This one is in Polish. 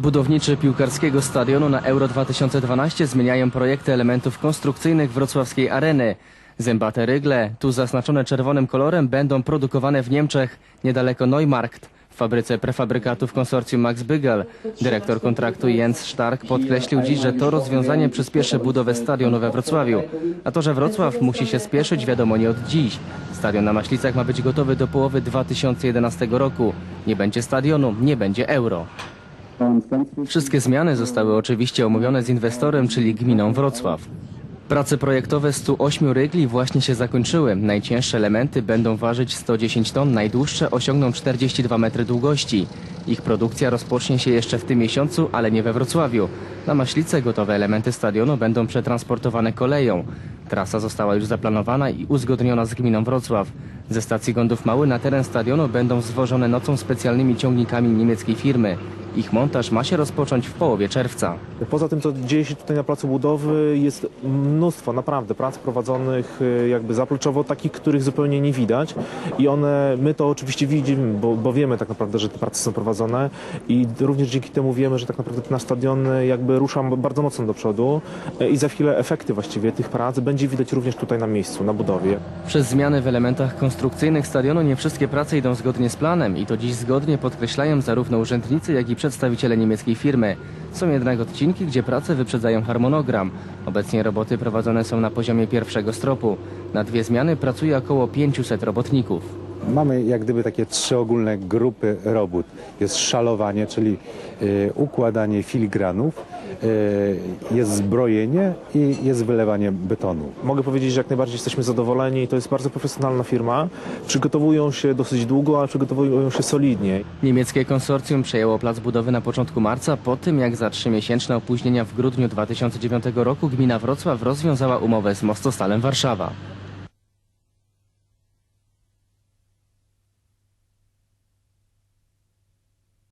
Budowniczy piłkarskiego stadionu na Euro 2012 zmieniają projekty elementów konstrukcyjnych wrocławskiej areny. Zębate rygle, tu zaznaczone czerwonym kolorem, będą produkowane w Niemczech, niedaleko Neumarkt, w fabryce prefabrykatów konsorcjum Max Bygel. Dyrektor kontraktu Jens Stark podkreślił dziś, że to rozwiązanie przyspieszy budowę stadionu we Wrocławiu. A to, że Wrocław musi się spieszyć, wiadomo nie od dziś. Stadion na Maślicach ma być gotowy do połowy 2011 roku. Nie będzie stadionu, nie będzie euro. Wszystkie zmiany zostały oczywiście omówione z inwestorem, czyli gminą Wrocław. Prace projektowe 108 rygli właśnie się zakończyły. Najcięższe elementy będą ważyć 110 ton, najdłuższe osiągną 42 metry długości. Ich produkcja rozpocznie się jeszcze w tym miesiącu, ale nie we Wrocławiu. Na Maślice gotowe elementy stadionu będą przetransportowane koleją. Trasa została już zaplanowana i uzgodniona z gminą Wrocław. Ze stacji Gondów Mały na teren stadionu będą zwożone nocą specjalnymi ciągnikami niemieckiej firmy. Ich montaż ma się rozpocząć w połowie czerwca. Poza tym, co dzieje się tutaj na placu budowy, jest mnóstwo naprawdę prac prowadzonych y, jakby zapleczowo, takich, których zupełnie nie widać i one, my to oczywiście widzimy, bo, bo wiemy tak naprawdę, że te prace są prowadzone i również dzięki temu wiemy, że tak naprawdę nasz stadion jakby rusza bardzo mocno do przodu y, i za chwilę efekty właściwie tych prac będzie widać również tutaj na miejscu, na budowie. Przez zmiany w elementach konstrukcyjnych stadionu nie wszystkie prace idą zgodnie z planem i to dziś zgodnie podkreślają zarówno urzędnicy, jak i przedstawiciele niemieckiej firmy. Są jednak odcinki, gdzie prace wyprzedzają harmonogram. Obecnie roboty prowadzone są na poziomie pierwszego stropu. Na dwie zmiany pracuje około 500 robotników. Mamy jak gdyby takie trzy ogólne grupy robót. Jest szalowanie, czyli y, układanie filigranów, y, jest zbrojenie i jest wylewanie betonu. Mogę powiedzieć, że jak najbardziej jesteśmy zadowoleni. To jest bardzo profesjonalna firma. Przygotowują się dosyć długo, ale przygotowują się solidnie. Niemieckie konsorcjum przejęło plac budowy na początku marca po tym, jak za trzymiesięczne opóźnienia w grudniu 2009 roku gmina Wrocław rozwiązała umowę z Mostostalem Warszawa.